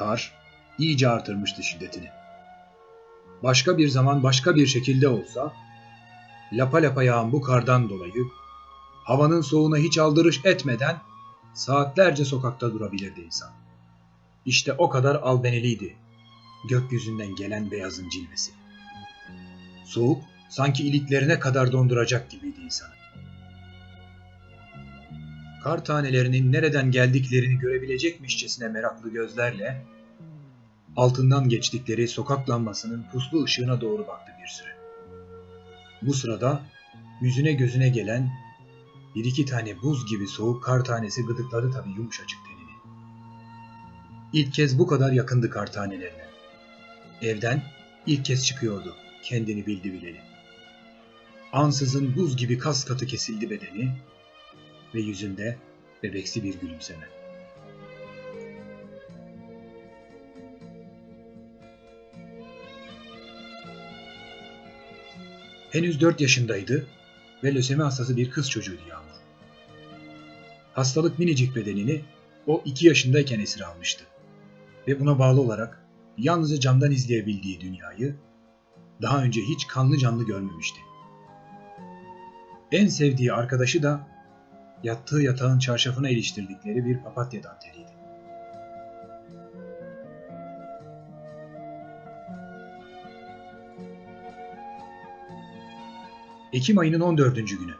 Kar iyice artırmıştı şiddetini. Başka bir zaman başka bir şekilde olsa lapa lapa yağan bu kardan dolayı havanın soğuğuna hiç aldırış etmeden saatlerce sokakta durabilirdi insan. İşte o kadar albeneliydi gökyüzünden gelen beyazın cilvesi. Soğuk sanki iliklerine kadar donduracak gibiydi insanı. Kar tanelerinin nereden geldiklerini görebilecekmişçesine meraklı gözlerle altından geçtikleri sokak lambasının puslu ışığına doğru baktı bir süre. Bu sırada yüzüne gözüne gelen bir iki tane buz gibi soğuk kar tanesi gıdıkladı tabii yumuşacık tenini. İlk kez bu kadar yakındı kar tanelerine. Evden ilk kez çıkıyordu kendini bildi bileli. Ansızın buz gibi kas katı kesildi bedeni ve yüzünde bebeksi bir gülümseme. Henüz 4 yaşındaydı ve lösemi hastası bir kız çocuğuydu Yağmur. Hastalık minicik bedenini o 2 yaşındayken esir almıştı. Ve buna bağlı olarak yalnızca camdan izleyebildiği dünyayı daha önce hiç kanlı canlı görmemişti. En sevdiği arkadaşı da yattığı yatağın çarşafına iliştirdikleri bir papatya danteliydi. Ekim ayının 14. günü.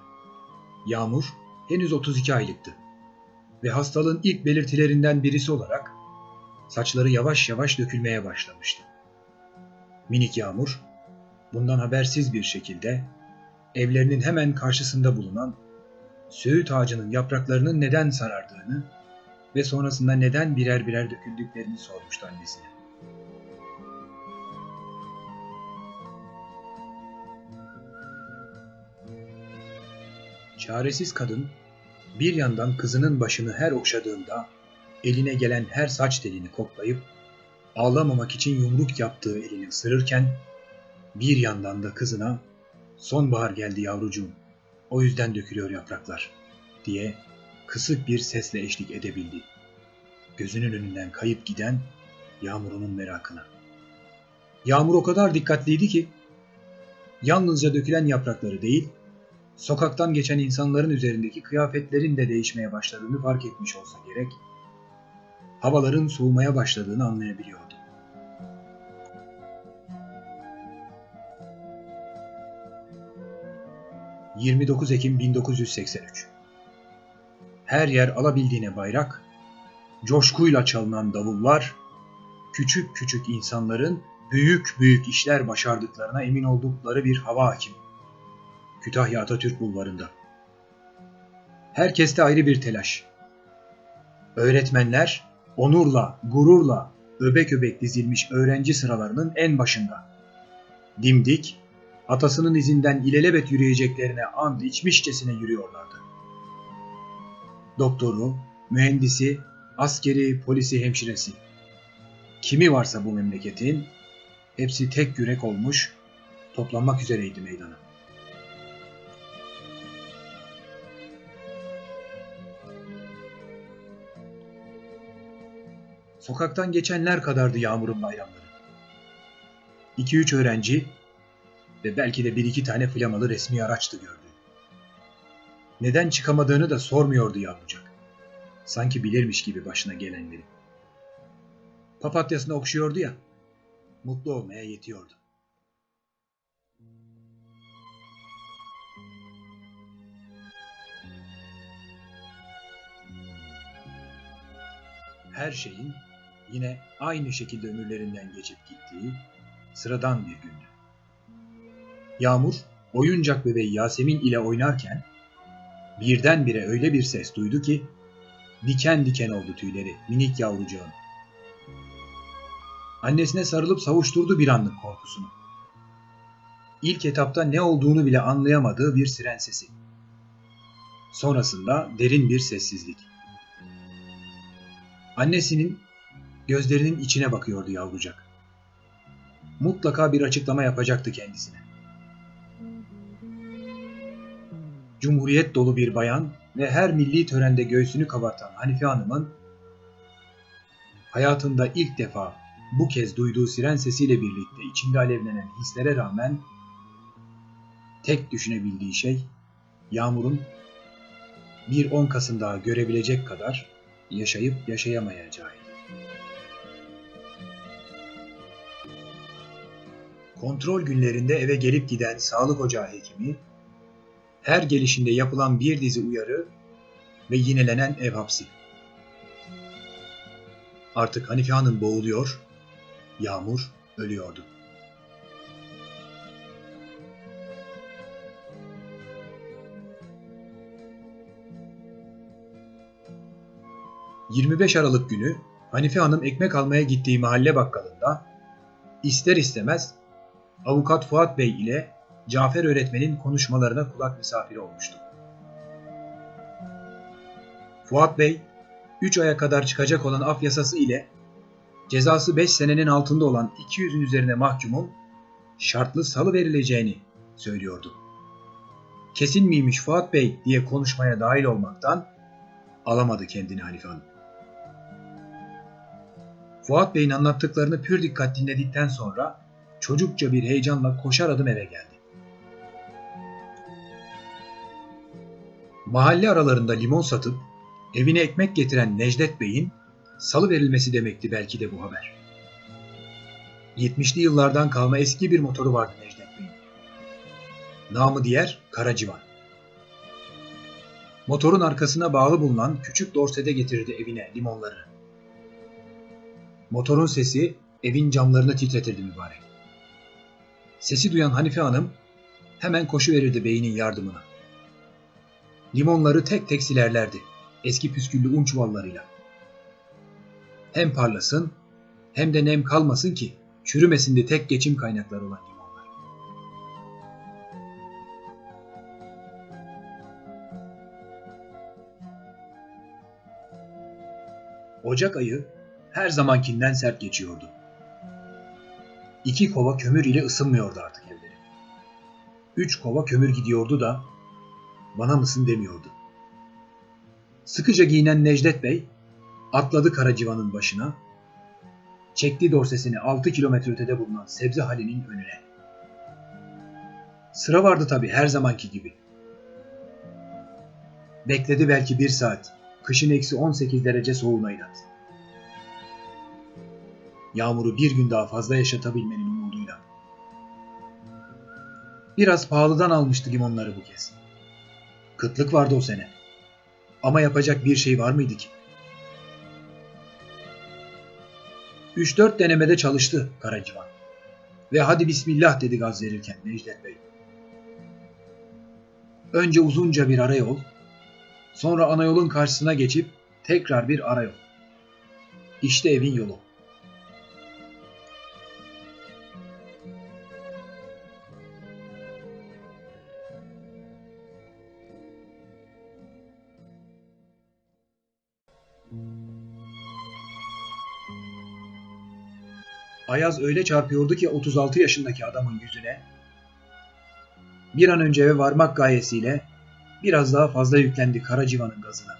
Yağmur henüz 32 aylıktı ve hastalığın ilk belirtilerinden birisi olarak saçları yavaş yavaş dökülmeye başlamıştı. Minik Yağmur bundan habersiz bir şekilde evlerinin hemen karşısında bulunan söğüt ağacının yapraklarının neden sarardığını ve sonrasında neden birer birer döküldüklerini sormuştu annesine. Çaresiz kadın bir yandan kızının başını her okşadığında eline gelen her saç telini koklayıp ağlamamak için yumruk yaptığı elini ısırırken bir yandan da kızına sonbahar geldi yavrucuğum o yüzden dökülüyor yapraklar diye kısık bir sesle eşlik edebildi. Gözünün önünden kayıp giden Yağmur'un merakına. Yağmur o kadar dikkatliydi ki yalnızca dökülen yaprakları değil, sokaktan geçen insanların üzerindeki kıyafetlerin de değişmeye başladığını fark etmiş olsa gerek, havaların soğumaya başladığını anlayabiliyordu. ...29 Ekim 1983 Her yer alabildiğine bayrak, coşkuyla çalınan davullar, küçük küçük insanların büyük büyük işler başardıklarına emin oldukları bir hava hakim. Kütahya Atatürk bulvarında. Herkeste ayrı bir telaş. Öğretmenler onurla, gururla öbek öbek dizilmiş öğrenci sıralarının en başında. Dimdik, atasının izinden ilelebet yürüyeceklerine and içmişçesine yürüyorlardı. Doktoru, mühendisi, askeri, polisi, hemşiresi. Kimi varsa bu memleketin hepsi tek yürek olmuş, toplanmak üzereydi meydana. Sokaktan geçenler kadardı Yağmur'un bayramları. 2-3 öğrenci ve belki de bir iki tane flamalı resmi araçtı gördü. Neden çıkamadığını da sormuyordu yavrucak. Sanki bilirmiş gibi başına gelenleri. Papatyasını okşuyordu ya, mutlu olmaya yetiyordu. Her şeyin yine aynı şekilde ömürlerinden geçip gittiği sıradan bir gündü. Yağmur, oyuncak bebeği Yasemin ile oynarken birdenbire öyle bir ses duydu ki diken diken oldu tüyleri minik yavrucağın. Annesine sarılıp savuşturdu bir anlık korkusunu. İlk etapta ne olduğunu bile anlayamadığı bir siren sesi. Sonrasında derin bir sessizlik. Annesinin gözlerinin içine bakıyordu yavrucak. Mutlaka bir açıklama yapacaktı kendisine. Cumhuriyet dolu bir bayan ve her milli törende göğsünü kabartan Hanife Hanım'ın hayatında ilk defa bu kez duyduğu siren sesiyle birlikte içinde alevlenen hislere rağmen tek düşünebildiği şey Yağmur'un bir 10 Kasım daha görebilecek kadar yaşayıp yaşayamayacağıydı. Kontrol günlerinde eve gelip giden sağlık ocağı hekimi, her gelişinde yapılan bir dizi uyarı ve yinelenen ev hapsi. Artık Hanife Hanım boğuluyor, Yağmur ölüyordu. ...25 Aralık günü Hanife Hanım ekmek almaya gittiği mahalle bakkalında... ...ister istemez avukat Fuat Bey ile Cafer öğretmenin konuşmalarına kulak misafiri olmuştu. Fuat Bey, 3 aya kadar çıkacak olan af yasası ile cezası 5 senenin altında olan 200'ün üzerine mahkumun şartlı salı verileceğini söylüyordu. Kesin miymiş Fuat Bey diye konuşmaya dahil olmaktan alamadı kendini Hanife Hanım. Fuat Bey'in anlattıklarını pür dikkat dinledikten sonra çocukça bir heyecanla koşar adım eve geldi. Mahalle aralarında limon satıp evine ekmek getiren Necdet Bey'in salı verilmesi demekti belki de bu haber. 70'li yıllardan kalma eski bir motoru vardı Necdet Bey'in. Namı diğer Karacivan. Motorun arkasına bağlı bulunan küçük dorsede getirirdi evine limonları. Motorun sesi evin camlarını titretirdi mübarek. Sesi duyan Hanife Hanım hemen koşu verirdi beyinin yardımına. Limonları tek tek silerlerdi eski püsküllü un çuvallarıyla. Hem parlasın hem de nem kalmasın ki çürümesin de tek geçim kaynakları olan limonlar. Ocak ayı her zamankinden sert geçiyordu. İki kova kömür ile ısınmıyordu artık evleri. Üç kova kömür gidiyordu da bana mısın demiyordu. Sıkıca giyinen Necdet Bey atladı Karacivan'ın başına, çekti dorsesini 6 kilometre ötede bulunan sebze halinin önüne. Sıra vardı tabi her zamanki gibi. Bekledi belki bir saat, kışın eksi 18 derece soğuğuna inat. Yağmuru bir gün daha fazla yaşatabilmenin umuduyla. Biraz pahalıdan almıştı limonları bu kez. Kıtlık vardı o sene. Ama yapacak bir şey var mıydı ki? 3-4 denemede çalıştı Karacivan. Ve hadi bismillah dedi gaz verirken Necdet Bey. Önce uzunca bir arayol, sonra ana yolun karşısına geçip tekrar bir arayol. İşte evin yolu. Ayaz öyle çarpıyordu ki 36 yaşındaki adamın yüzüne. Bir an önce eve varmak gayesiyle biraz daha fazla yüklendi Karacivan'ın gazına.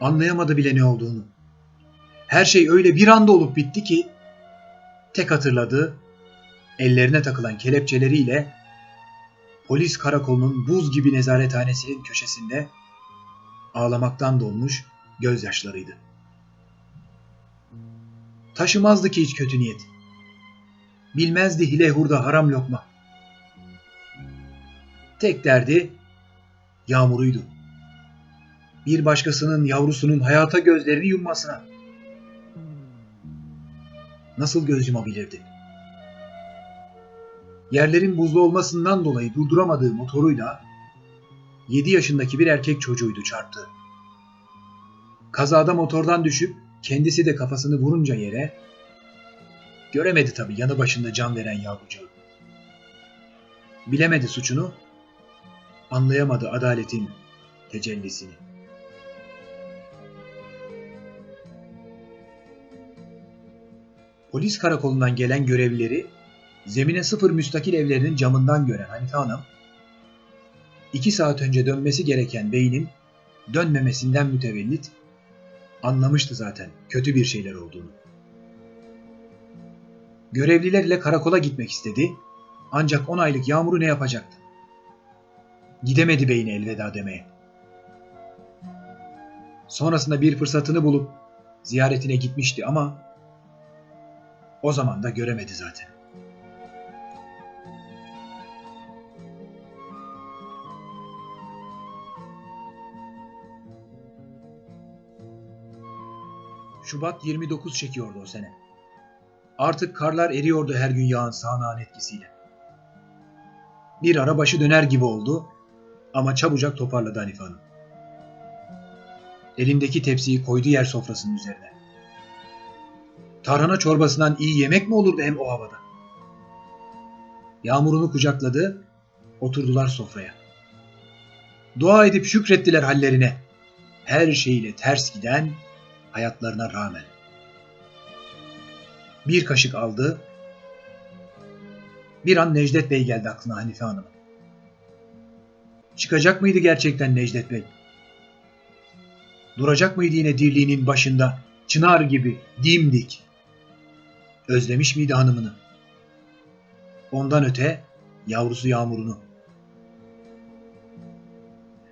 Anlayamadı bile ne olduğunu. Her şey öyle bir anda olup bitti ki tek hatırladığı ellerine takılan kelepçeleriyle polis karakolunun buz gibi nezarethanesinin köşesinde ağlamaktan dolmuş gözyaşlarıydı. Taşımazdı ki hiç kötü niyet. Bilmezdi hile hurda haram lokma. Tek derdi yağmuruydu. Bir başkasının yavrusunun hayata gözlerini yummasına. Nasıl göz yumabilirdi? Yerlerin buzlu olmasından dolayı durduramadığı motoruyla 7 yaşındaki bir erkek çocuğuydu çarptı. Kazada motordan düşüp Kendisi de kafasını vurunca yere göremedi tabii yanı başında can veren yavrucağı. Bilemedi suçunu, anlayamadı adaletin tecellisini. Polis karakolundan gelen görevlileri zemine sıfır müstakil evlerinin camından gören Hanife Hanım, iki saat önce dönmesi gereken beynin dönmemesinden mütevellit Anlamıştı zaten kötü bir şeyler olduğunu. Görevliler ile karakola gitmek istedi. Ancak 10 aylık Yağmur'u ne yapacaktı? Gidemedi beyine elveda demeye. Sonrasında bir fırsatını bulup ziyaretine gitmişti ama o zaman da göremedi zaten. Şubat 29 çekiyordu o sene. Artık karlar eriyordu her gün yağan sağanağın etkisiyle. Bir ara başı döner gibi oldu ama çabucak toparladı Hanife Hanım. Elindeki tepsiyi koydu yer sofrasının üzerine. Tarhana çorbasından iyi yemek mi olurdu hem o havada? Yağmurunu kucakladı, oturdular sofraya. Dua edip şükrettiler hallerine. Her şeyle ters giden hayatlarına rağmen. Bir kaşık aldı. Bir an Necdet Bey geldi aklına Hanife Hanım'ın. Çıkacak mıydı gerçekten Necdet Bey? Duracak mıydı yine dirliğinin başında çınar gibi dimdik? Özlemiş miydi hanımını? Ondan öte yavrusu Yağmur'unu.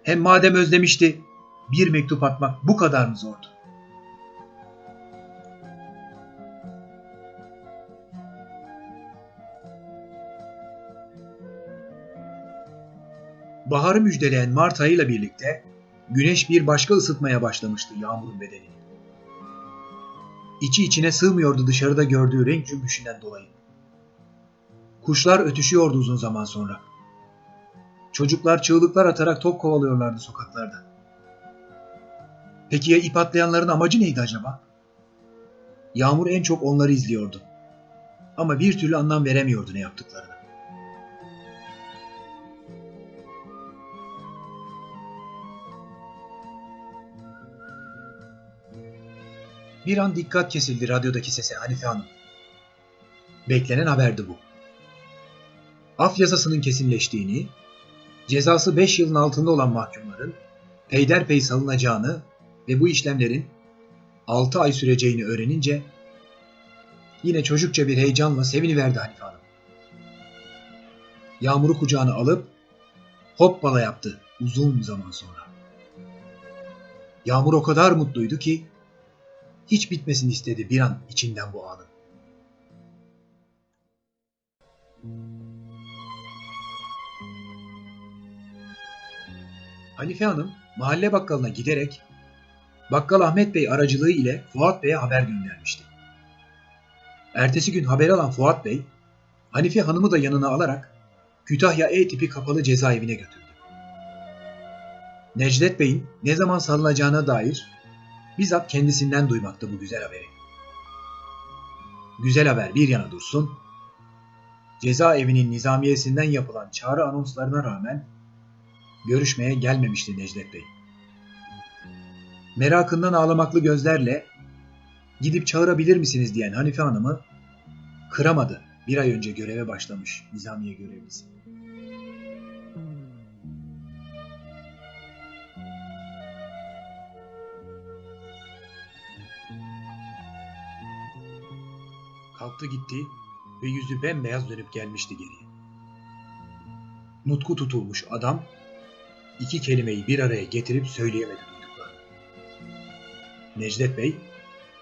Hem madem özlemişti bir mektup atmak bu kadar mı zordu? Baharı müjdeleyen Mart ayıyla birlikte güneş bir başka ısıtmaya başlamıştı Yağmur'un bedenini. İçi içine sığmıyordu dışarıda gördüğü renk cümbüşünden dolayı. Kuşlar ötüşüyordu uzun zaman sonra. Çocuklar çığlıklar atarak top kovalıyorlardı sokaklarda. Peki ya ip atlayanların amacı neydi acaba? Yağmur en çok onları izliyordu. Ama bir türlü anlam veremiyordu ne yaptıklarını. Bir an dikkat kesildi radyodaki sese Hanife Hanım. Beklenen haberdi bu. Af yasasının kesinleştiğini, cezası 5 yılın altında olan mahkumların peyderpey salınacağını ve bu işlemlerin 6 ay süreceğini öğrenince yine çocukça bir heyecanla seviniverdi Hanife Hanım. Yağmur'u kucağına alıp hoppala yaptı uzun zaman sonra. Yağmur o kadar mutluydu ki hiç bitmesini istedi bir an içinden bu anın. Hanife Hanım mahalle bakkalına giderek Bakkal Ahmet Bey aracılığı ile Fuat Bey'e haber göndermişti. Ertesi gün haber alan Fuat Bey, Hanife Hanım'ı da yanına alarak Kütahya E tipi kapalı cezaevine götürdü. Necdet Bey'in ne zaman salınacağına dair bizzat kendisinden duymakta bu güzel haberi. Güzel haber bir yana dursun, cezaevinin nizamiyesinden yapılan çağrı anonslarına rağmen görüşmeye gelmemişti Necdet Bey. Merakından ağlamaklı gözlerle gidip çağırabilir misiniz diyen Hanife Hanım'ı kıramadı bir ay önce göreve başlamış nizamiye görevlisi. Kalktı gitti ve yüzü bembeyaz dönüp gelmişti geriye. Nutku tutulmuş adam iki kelimeyi bir araya getirip söyleyemedi duyduklarını. Necdet Bey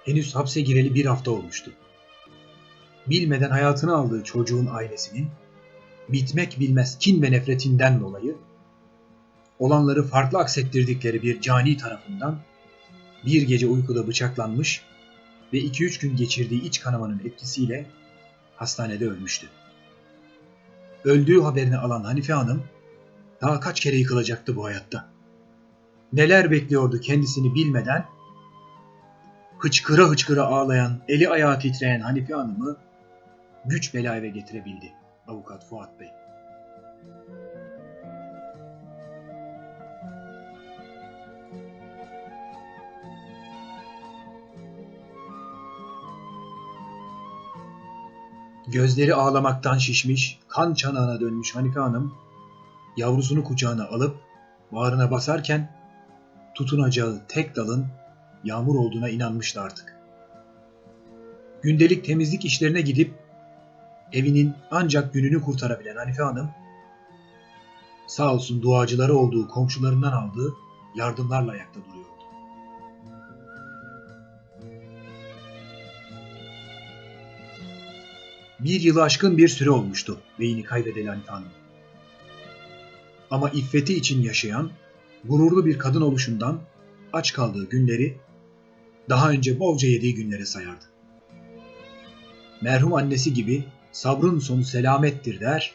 henüz hapse gireli bir hafta olmuştu. Bilmeden hayatını aldığı çocuğun ailesinin bitmek bilmez kin ve nefretinden dolayı olanları farklı aksettirdikleri bir cani tarafından bir gece uykuda bıçaklanmış ve 2-3 gün geçirdiği iç kanamanın etkisiyle hastanede ölmüştü. Öldüğü haberini alan Hanife Hanım daha kaç kere yıkılacaktı bu hayatta. Neler bekliyordu kendisini bilmeden hıçkıra hıçkıra ağlayan, eli ayağı titreyen Hanife Hanım'ı güç bela eve getirebildi avukat Fuat Bey. Gözleri ağlamaktan şişmiş, kan çanağına dönmüş Hanife Hanım, yavrusunu kucağına alıp bağrına basarken tutunacağı tek dalın yağmur olduğuna inanmıştı artık. Gündelik temizlik işlerine gidip evinin ancak gününü kurtarabilen Hanife Hanım sağ olsun duacıları olduğu komşularından aldığı yardımlarla ayakta duruyordu. Bir yılı aşkın bir süre olmuştu beyni kaybedeli Hanife Hanım. Ama iffeti için yaşayan, gururlu bir kadın oluşundan aç kaldığı günleri daha önce bolca yediği günlere sayardı. Merhum annesi gibi sabrın sonu selamettir der,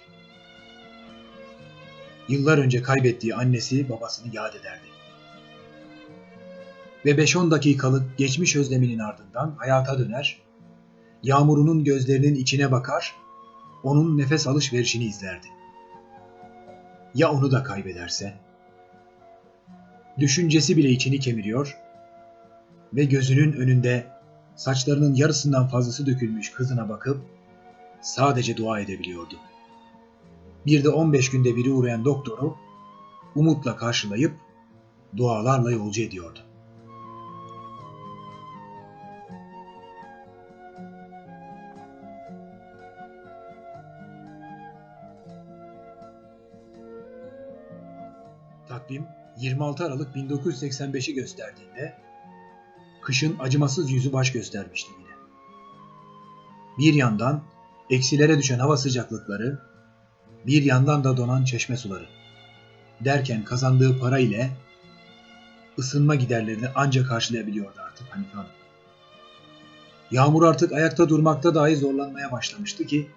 yıllar önce kaybettiği annesi babasını yad ederdi. Ve 5-10 dakikalık geçmiş özleminin ardından hayata döner, yağmurunun gözlerinin içine bakar, onun nefes alışverişini izlerdi. Ya onu da kaybederse? Düşüncesi bile içini kemiriyor ve gözünün önünde saçlarının yarısından fazlası dökülmüş kızına bakıp sadece dua edebiliyordu. Bir de 15 günde biri uğrayan doktoru umutla karşılayıp dualarla yolcu ediyordu. Takvim 26 Aralık 1985'i gösterdiğinde kışın acımasız yüzü baş göstermişti yine. Bir yandan eksilere düşen hava sıcaklıkları, bir yandan da donan çeşme suları. Derken kazandığı para ile ısınma giderlerini ancak karşılayabiliyordu artık Hanife Hanım. Yağmur artık ayakta durmakta dahi zorlanmaya başlamıştı ki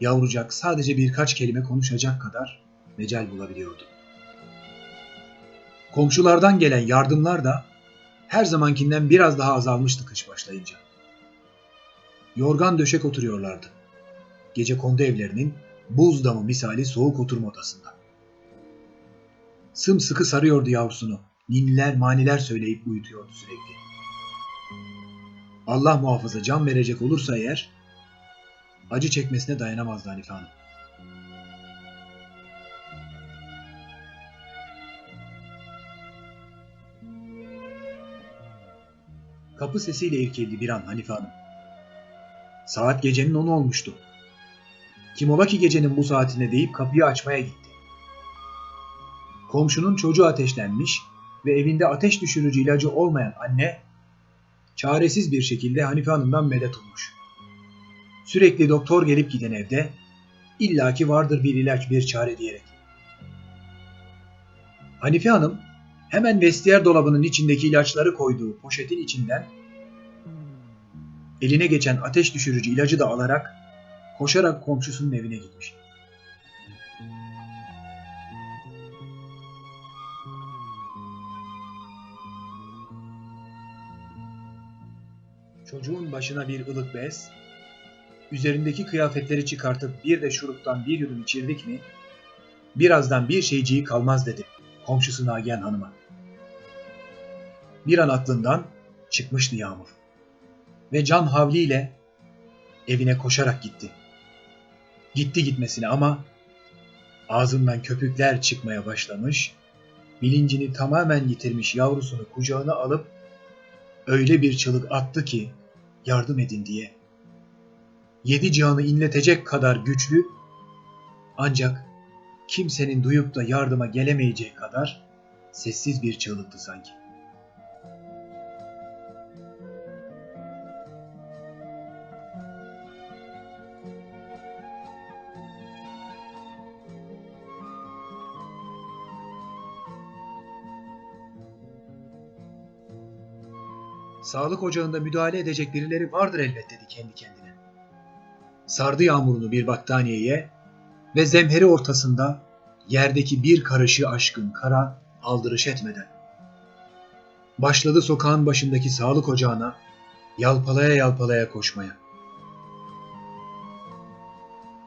yavrucak sadece birkaç kelime konuşacak kadar mecal bulabiliyordu. Komşulardan gelen yardımlar da her zamankinden biraz daha azalmıştı kış başlayınca. Yorgan döşek oturuyorlardı. Gece kondu evlerinin buz damı misali soğuk oturma odasında. Sımsıkı sarıyordu yavrusunu. Ninniler maniler söyleyip uyutuyordu sürekli. Allah muhafaza can verecek olursa eğer acı çekmesine dayanamazdı Hanife Hanım. Kapı sesiyle irkildi bir an Hanife Hanım. Saat gecenin onu olmuştu. Kim ola ki gecenin bu saatine deyip kapıyı açmaya gitti. Komşunun çocuğu ateşlenmiş ve evinde ateş düşürücü ilacı olmayan anne çaresiz bir şekilde Hanife Hanım'dan medet ummuş. Sürekli doktor gelip giden evde illaki vardır bir ilaç bir çare diyerek. Hanife Hanım hemen vestiyer dolabının içindeki ilaçları koyduğu poşetin içinden eline geçen ateş düşürücü ilacı da alarak koşarak komşusunun evine gitmiş. Çocuğun başına bir ılık bez, üzerindeki kıyafetleri çıkartıp bir de şuruptan bir yudum içirdik mi, birazdan bir şeyciği kalmaz dedi komşusu Nagihan Hanım'a. Bir an aklından çıkmıştı Yağmur. Ve can havliyle evine koşarak gitti. Gitti gitmesine ama ağzından köpükler çıkmaya başlamış, bilincini tamamen yitirmiş yavrusunu kucağına alıp öyle bir çığlık attı ki yardım edin diye. Yedi cihanı inletecek kadar güçlü ancak kimsenin duyup da yardıma gelemeyeceği kadar sessiz bir çığlıktı sanki. Sağlık ocağında müdahale edecek birileri vardır elbet dedi kendi kendine. Sardı yağmurunu bir battaniyeye ve zemheri ortasında yerdeki bir karışı aşkın kara aldırış etmeden. Başladı sokağın başındaki sağlık ocağına yalpalaya yalpalaya koşmaya.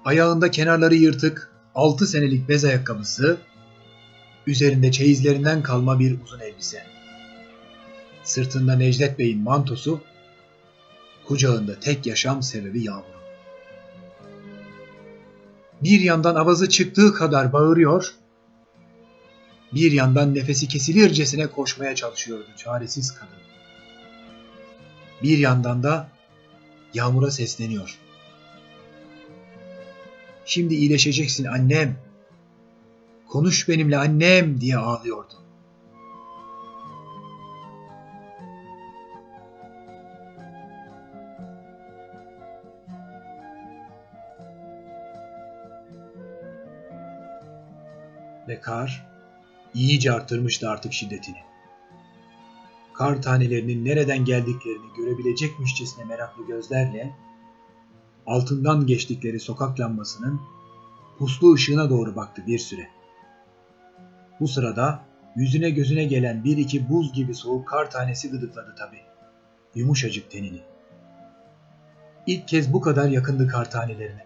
Ayağında kenarları yırtık altı senelik bez ayakkabısı, üzerinde çeyizlerinden kalma bir uzun elbise. Sırtında Necdet Bey'in mantosu, kucağında tek yaşam sebebi Yağmur. Bir yandan avazı çıktığı kadar bağırıyor, bir yandan nefesi kesilircesine koşmaya çalışıyordu çaresiz kadın. bir yandan da Yağmur'a sesleniyor. Şimdi iyileşeceksin annem. Konuş benimle annem diye ağlıyordu. Ve kar iyice arttırmıştı artık şiddetini. Kar tanelerinin nereden geldiklerini görebilecekmişçesine meraklı gözlerle altından geçtikleri sokak lambasının puslu ışığına doğru baktı bir süre. Bu sırada yüzüne gözüne gelen bir iki buz gibi soğuk kar tanesi gıdıkladı tabi. Yumuşacık tenini. İlk kez bu kadar yakındı kar tanelerine.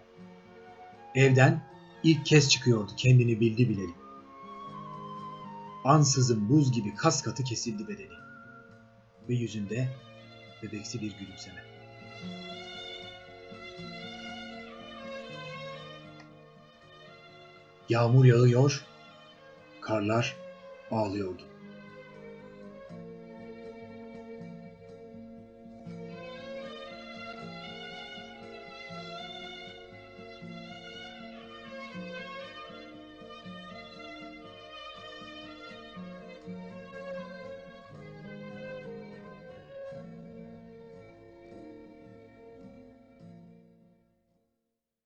Evden ilk kez çıkıyordu kendini bildi bileli. Ansızın buz gibi kas katı kesildi bedeni. Ve yüzünde bebeksi bir gülümseme. Yağmur yağıyor, karlar ağlıyordu.